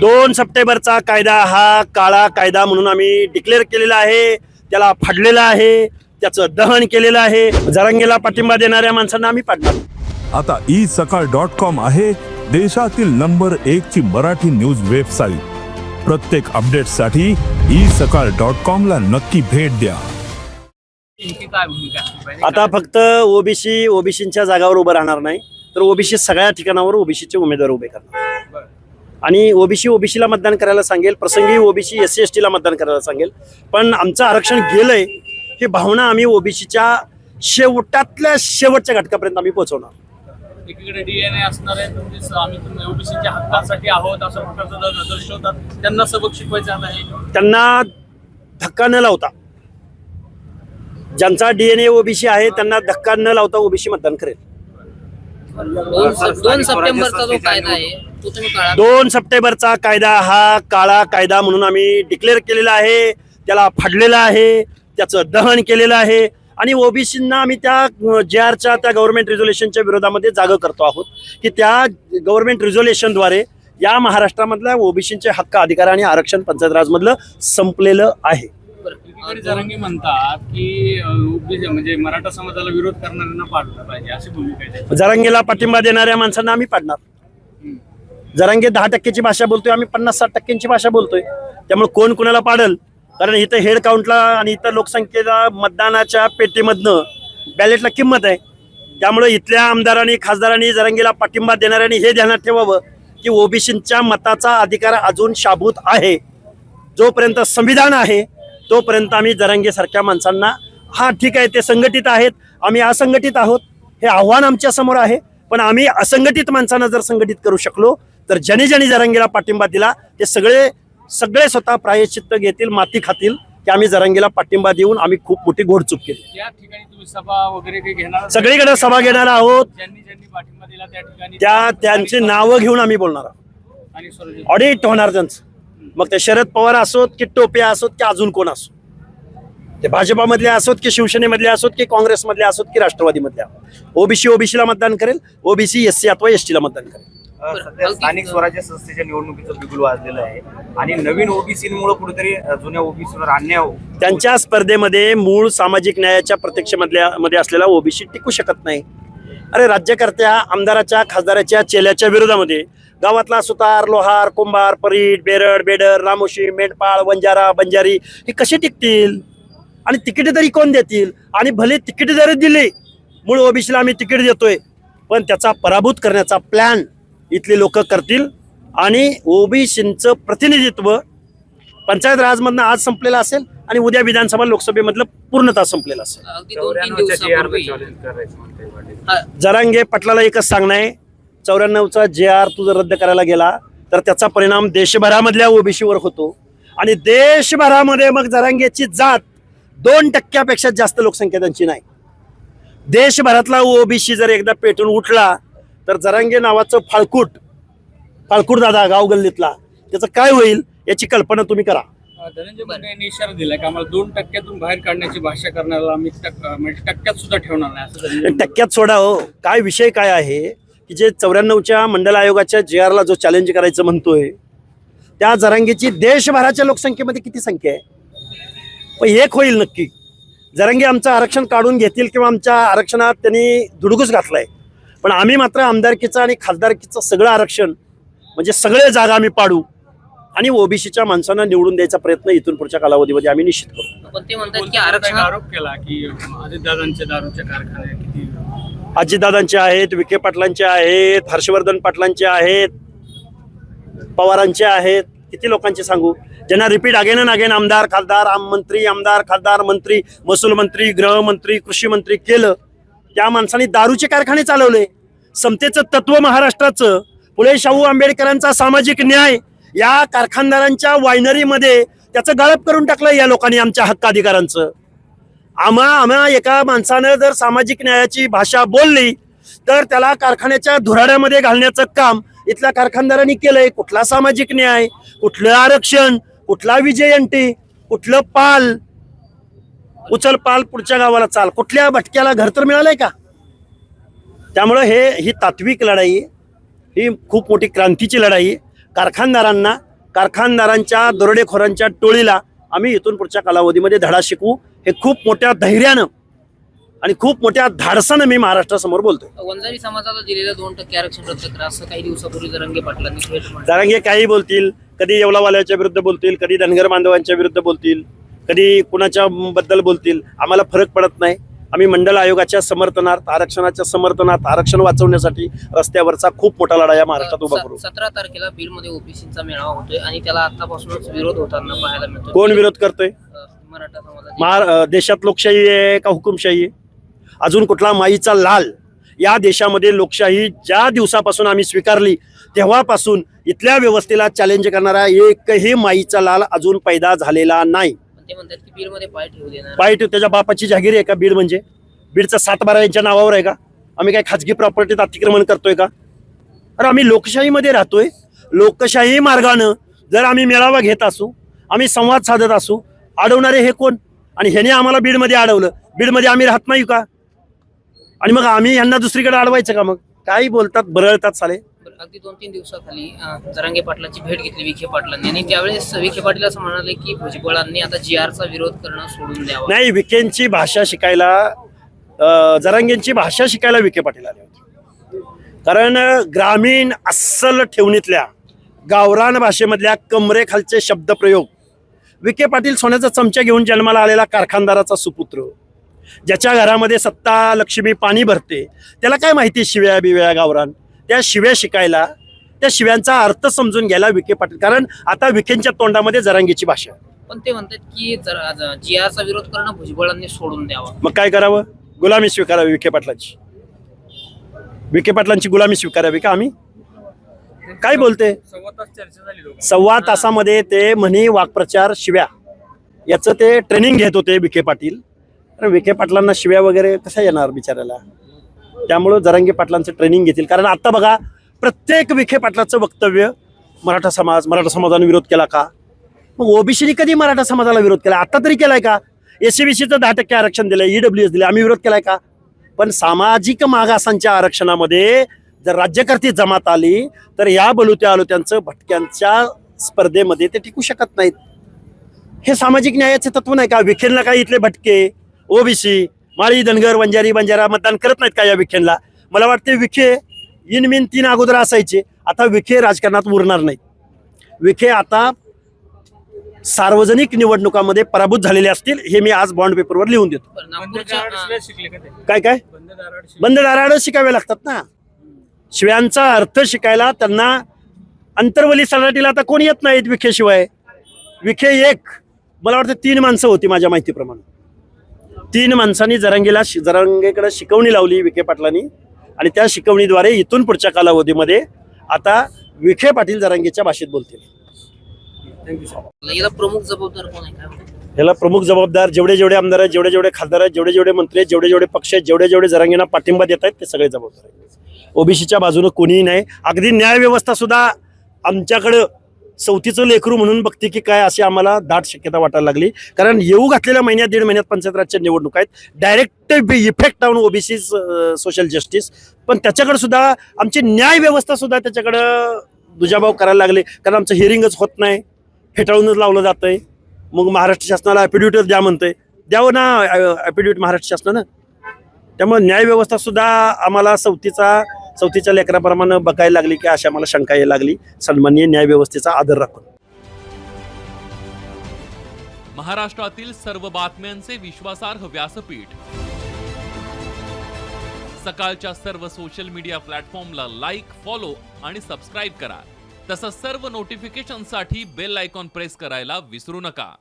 दोन सप्टेंबरचा कायदा हा काळा कायदा म्हणून आम्ही डिक्लेअर केलेला आहे. त्याला फाडलेला आहे. त्याचं दहन केलेलं आहे. जरांगेला पाठिंबा देणाऱ्या माणसांना आम्ही पाडणार आता ई सकाळ डॉट कॉम आहे देशातील नंबर एक ची मराठी न्यूज वेबसाईट प्रत्येक अपडेटसाठी ई सकाळ डॉट कॉम ला नक्की भेट द्या. आता फक्त ओबीसी ओबीसीच्या जागावर उभं राहणार नाही तर ओबीसी सगळ्या ठिकाणावर ओबीसीचे उमेदवार उभे करणार. आणि ओबीसी ओबीसीला मतदान करायला सांगेल. प्रसंगी ओबीसी एस सी एस टीला मतदान करायला सांगेल. पण आमचं आरक्षण गेलंय ही भावना आम्ही ओबीसीच्या शेवटातल्या शेवटच्या घटकापर्यंत आम्ही पोहोचवणार. एकीकडे डीएनए असणार आहे आम्ही ओबीसीच्या हक्कासाठी आहोत प्रकारचं दर्शवतात त्यांना सबक शिकवायचं आहे त्यांना धक्का न लावता ज्यांचा डीएनए ओबीसी आहे त्यांना धक्का न लावता ओबीसी मतदान करेल. दोन सप- दोन सप्टेंबरचा जो कायदा आहे दोन सप्टेंबरचा कायदा हा काळा कायदा म्हणून आम्ही डिक्लेअर केलेला आहे. त्याला फाडलेला आहे. त्याचं दहन केलेलं आहे. आणि ओबीसींना आम्ही त्या जे आरच्या त्या गव्हर्नमेंट रिझोल्युशनच्या विरोधामध्ये जागं करतो आहोत. की त्या गव्हर्नमेंट रिझोल्युशनद्वारे या महाराष्ट्रामधल्या ओबीसींचे हक्क अधिकार आणि आरक्षण पंचायत राजमधलं संपलेलं आहे. जरांगी म्हणतात की ओबीसी म्हणजे मराठा समाजाला विरोध करणाऱ्यांना पाडलं पाहिजे. अशी भूमिका. जरांगेला पाठिंबा देणाऱ्या माणसांना आम्ही पाडणार. जरांगे दहा टक्क्याची भाषा बोलतोय आम्ही पन्नास साठ टक्क्यांची भाषा बोलतोय. त्यामुळे कोण कोणाला पाडल? कारण इथं हेड काउंटला आणि इथं लोकसंख्येला मतदानाच्या पेटीमधनं बॅलेटला किंमत आहे. त्यामुळे इथल्या आमदारांनी खासदारांनी जरांगीला पाठिंबा देणाऱ्यांनी हे ध्यानात ठेवावं की ओबीसींच्या मताचा अधिकार अजून शाबूत आहे. जोपर्यंत संविधान आहे तोपर्यंत आम्ही जरांगेसारख्या माणसांना हा ठीक आहे ते संघटित आहेत आम्ही असंघटित आहोत हे आव्हान आमच्यासमोर आहे. पण आम्ही असंघटित माणसांना जर संघटित करू शकलो तर ज्याने ज्याने जरांगीला पाठिंबा दिला. ते सगळे सगळे स्वतः प्रायश्चित्त घेतील माती खातील की आम्ही जरांगीला पाठिंबा देऊन आम्ही खूप मोठी घोडचूक केली. त्या ठिकाणी तुम्ही सभा वगैरे काही घेणार सगळीकडे सभा घेणार आहोत. त्या त्यांची नावं घेऊन आम्ही बोलणार आहोत. ऑडिट होणार त्यांचं. मग ते शरद पवार असोत की टोपे असोत की अजून कोण असो? ते भाजपामधले असोत की शिवसेनेमधले असोत की काँग्रेसमधले असोत की राष्ट्रवादीमधले ओबीसी ओबीसीला मतदान करेल. ओबीसी एस सी अथवा एस टीला मतदान करेल. सध्या स्थानिक स्वराज्य संस्थेच्या निवडणुकीचं बिगुल वाजलेलं आहे. आणि नवीन ओबीसीमुळे कुठेतरी जुन्या ओबीसीवर अन्याय हो- त्यांच्या स्पर्धेमध्ये मूळ सामाजिक न्यायाच्या प्रत्यक्षमधल्या मध्ये असलेला ओबीसी टिकू शकत नाही. अरे राज्यकर्त्या आमदाराच्या खासदाराच्या चेल्याच्या विरोधामध्ये गावातला सुतार लोहार कुंभार परीट बेरड बेडर रामोशी मेंढपाळ वंजारा बंजारी हे कसे टिकतील? आणि तिकीट तरी कोण देतील? आणि भले तिकीट जरी दिली मूळ ओबीसीला आम्ही तिकीट देतोय पण त्याचा पराभूत करण्याचा प्लॅन इथले लोक करतील. आणि ओबीसींचं प्रतिनिधित्व पंचायत राजमधनं आज संपलेलं असेल आणि उद्या विधानसभा लोकसभेमधलं पूर्णतः संपलेलं असेल. जरांगे पटलाला एकच सांगणं आहे. चौऱ्याण्णवचा जे आर तू जर रद्द करायला गेला तर त्याचा परिणाम देशभरामधल्या ओबीसीवर होतो. आणि देशभरामध्ये मग जरांगेची जात दोन टक्क्यापेक्षा जास्त लोकसंख्या त्यांची नाही. देशभरातला ओबीसी जर एकदा पेटून उठला तर जरांगे नावाचं फाळकूट फाळकूट दादा गाव गल्लीतला त्याचं काय होईल याची कल्पना तुम्ही करा. अ, धनंजय मुंडे यांनी इशारा दिला की आम्हाला दोन टक्क्यातून बाहेर काढण्याची भाषा करण्याला आम्ही टक्क- म्हणजे टक्क्यात सुद्धा ठेवणार नाही असं धनंजय मुंडे टक्क्यात सोडा हो. काय विषय काय आहे की जे चौऱ्याण्णवच्या मंडल आयोगाच्या जे आरला जो चॅलेंज करायचं म्हणतोय त्या जरांगीची देशभराच्या लोकसंख्येमध्ये किती संख्या आहे? पण एक होईल नक्की. जरांगी आमचं आरक्षण काढून घेतील किंवा आमच्या आरक्षणात त्यांनी दुडगूस घातलाय. पण आम्ही मात्र आमदारकीचं आणि खासदारकीचं सगळं आरक्षण म्हणजे सगळे जागा आम्ही पाडू आणि ओबीसीच्या माणसांना निवडून द्यायचा प्रयत्न इथून पुढच्या कालावधीमध्ये आम्ही निश्चित करू. पण ते म्हणतात की बोलताना काही आरक्षणात आरोप केला की अजितदादांचे दारूचे कारखाने किती अजितदादांचे आहेत विखे पाटलांचे आहेत हर्षवर्धन पाटलांचे आहेत पवारांचे आहेत किती लोकांचे सांगू? ज्यांना रिपीट अगेन अँड अगेन आमदार खासदार आम मंत्री आमदार खासदार मंत्री महसूल मंत्री गृहमंत्री कृषी मंत्री केलं त्या माणसांनी दारूचे कारखाने चालवले. समतेचं तत्व महाराष्ट्राचं पुढे शाहू आंबेडकरांचा सामाजिक न्याय या कारखानदारांच्या वायनरीमध्ये त्याचं गाळप करून टाकलं या लोकांनी आमच्या हक्काधिकारांचं. आम्हा आम्हा एका माणसानं जर सामाजिक न्यायाची भाषा बोलली तर त्याला कारखान्याच्या धुराड्यामध्ये घालण्याचं काम इथल्या कारखानदारांनी केलंय. कुठला सामाजिक न्याय कुठलं आरक्षण कुठला विजयंती कुठलं पाल. उचल पाल पुढच्या गावाला चाल. कुठल्या भटक्याला घर तर मिळालंय का? त्यामुळं हे ही तात्विक लढाई ही खूप मोठी क्रांतीची लढाई. कारखानदारांना कारखानदारांच्या दरोडेखोरांच्या टोळीला आम्ही इथून पुढच्या कालावधीमध्ये धडा शिकवू हे खूप मोठ्या धैर्यानं आणि खूप मोठ्या धाडसानं मी महाराष्ट्रासमोर बोलतोय वंजारी समाजाला दिलेलं दोन टक्के आरक्षण रद्द करा असं काही दिवसापूर्वी जरंगे पाटलांनी. जरांगे काही बोलतील कधी येवलावाल्याच्या विरुद्ध बोलतील कधी धनगर बांधवांच्या विरुद्ध बोलतील कधी कुणाच्या बद्दल बोलतील आम्हाला फरक पडत नाही आम्ही मंडल आयोगाच्या समर्थनार्थ आरक्षणाच्या समर्थनार्थ आरक्षण वाचवण्यासाठी रस्त्यावरचा खूप मोठा लढा या महाराष्ट्रात उभा करू. सतरा तारखेला बीडमध्ये ओबीसीचा मेळावा होतोय आणि त्याला आतापासूनच विरोध होताना पाहायला मिळतो कोण विरोध करतोय? मराठा अ, देशात लोकशाही आहे का हुकुमशाही आहे? अजून कुठला माईचा लाल या देशामध्ये लोकशाही ज्या दिवसापासून आम्ही स्वीकारली तेव्हापासून इथल्या व्यवस्थेला चॅलेंज करणारा एकही माईचा लाल अजून पैदा झालेला नाही. ते म्हणतात की पाय ठेवू देणार. त्याच्या बापाची जागीर आहे का बीड म्हणजे? बीडचा सात बारा यांच्या नावावर आहे का? आम्ही काय खाजगी प्रॉपर्टीत अतिक्रमण करतोय का? अरे आम्ही लोकशाहीमध्ये राहतोय. लोकशाही मार्गानं जर आम्ही मेळावा घेत असू आम्ही संवाद साधत असू अडवणारे हे कोण? आणि ह्याने आम्हाला बीडमध्ये अडवलं. बीडमध्ये आम्ही राहत नाही का? आणि मग आम्ही यांना दुसरीकडे अडवायचं का मग? काही बोलतात बरळतात साले. अगदी दोन तीन दिवसाखाली जरांगे पाटलाची भेट घेतली विखे पाटलांनी. आणि त्यावेळेस विखे पाटील असं म्हणाले की भुजबळांनी आता जी आरचा विरोध करणं सोडून द्यावा. नाही विखेंची भाषा शिकायला जरांगेंची भाषा शिकायला विखे पाटील आले होते. कारण ग्रामीण अस्सल ठेवणीतल्या गावरान भाषेमधल्या कमरेखालचे शब्दप्रयोग विखे पाटील सोन्याचा चमचा घेऊन जन्माला आलेला कारखानदाराचा सुपुत्र ज्याच्या घरामध्ये सत्ता लक्ष्मी पाणी भरते त्याला काय माहिती शिव्या बिव्या गावरान? त्या शिव्या शिकायला त्या शिव्यांचा अर्थ समजून घ्यायला विखे पाटील. कारण आता विखेंच्या तोंडामध्ये जरांगीची भाषा आहे. पण ते म्हणतात की जी आरचा विरोध करणं भुजबळांनी सोडून द्यावा. मग काय करावं? गुलामी स्वीकारावी विखे पाटलांची. विखे पाटलांची गुलामी स्वीकारावी का आम्ही? काय बोलते? सव्वा तास चर्चा झाली लोक सव्वा तासामध्ये ते म्हणी वाक्प्रचार शिव्या याचं ते ट्रेनिंग घेत होते विखे पाटील. विखे पाटलांना शिव्या वगैरे कशा येणार बिचारायला त्यामुळं जरांगे पाटलांचं ट्रेनिंग घेतील. कारण आता बघा प्रत्येक विखे पाटलाचं वक्तव्य मराठा समाज मराठा समाजाने विरोध केला का? मग ओबीसीने कधी मराठा समाजाला विरोध केला? आता तरी केलाय का? एसीबीसीचं दहा टक्के आरक्षण दिलंय ईडब्ल्यू एस दिले आम्ही विरोध केलाय का? पण सामाजिक मागासांच्या आरक्षणामध्ये जर राज्यकर्ती जमात आली तर या बलुत्या आलुत्यांचं भटक्यांच्या स्पर्धेमध्ये ते टिकू शकत नाहीत. हे सामाजिक न्यायाचे तत्व नाही का? विखेरला काय इथले भटके? ओबीसी माळी धनगर वंजारी बंजारा मतदान करत नाहीत का या विखेनला मला वाटते विखे इनमिन तीन अगोदर असायचे. आता विखे राजकारणात उरणार नाहीत. विखे आता सार्वजनिक निवडणुकांमध्ये पराभूत झालेले असतील हे मी आज बॉन्ड पेपरवर लिहून देतो. काय काय? बंद दाराआड शिकावे लागतात ना. शिव्यांचा अर्थ शिकायला त्यांना अंतर्वली सराटीला आता कोणी येत नाहीत विखेशिवाय? विखे एक. मला वाटतं तीन माणसं होती माझ्या माहितीप्रमाणे. तीन माणसांनी जरांगीला जरांगेकडे शिकवणी लावली विखे पाटलांनी. आणि त्या शिकवणीद्वारे इथून पुढच्या कालावधीमध्ये आता विखे पाटील जरांगेच्या भाषेत बोलतील. याला प्रमुख जबाबदार कोण आहे? याला प्रमुख जबाबदार जेवढे जेवढे आमदार आहेत जेवढे जेवढे खासदार आहेत जेवढे जेवढे मंत्री आहेत जेवढे जेवढे पक्ष आहेत जेवढे जेवढे जरांगींना पाठिंबा देत आहेत ते सगळे जबाबदार आहेत. ओबीसीच्या बाजूने कोणीही नाही. अगदी न्याय व्यवस्था सुद्धा आमच्याकडं चौथीचं लेकरू म्हणून बघते की काय अशी आम्हाला दाट शक्यता वाटायला लागली. कारण येऊ घातलेल्या महिन्यात दीड महिन्यात पंचायत राजच्या निवडणूक आहेत. Direct effect on OBC social justice पण त्याच्याकडे सुद्धा आमची न्याय व्यवस्था सुद्धा त्याच्याकडं दुजाभाव करायला लागले. कारण आमचं हिअरिंगच होत नाही. फेटाळूनच लावलं जातंय. मग महाराष्ट्र शासनाला ॲफिडेविटच द्या म्हणतंय. द्यावं ना ॲपिड्यूट महाराष्ट्र शासनानं. त्यामुळे न्यायव्यवस्था सुद्धा आम्हाला सवतीचा चौथीच्या लेकराप्रमाणे बघायला लागली की अशा मला शंका यायला लागली. सन्माननीय न्याय व्यवस्थेचा आदर राखून. महाराष्ट्रातील सर्व बातम्यांचे विश्वासार्ह व्यासपीठ. सकाळच्या सर्व सोशल मीडिया प्लॅटफॉर्मला लाईक फॉलो आणि सबस्क्राईब करा. तसंच सर्व नोटिफिकेशनसाठी बेल आयकॉन प्रेस करायला विसरू नका.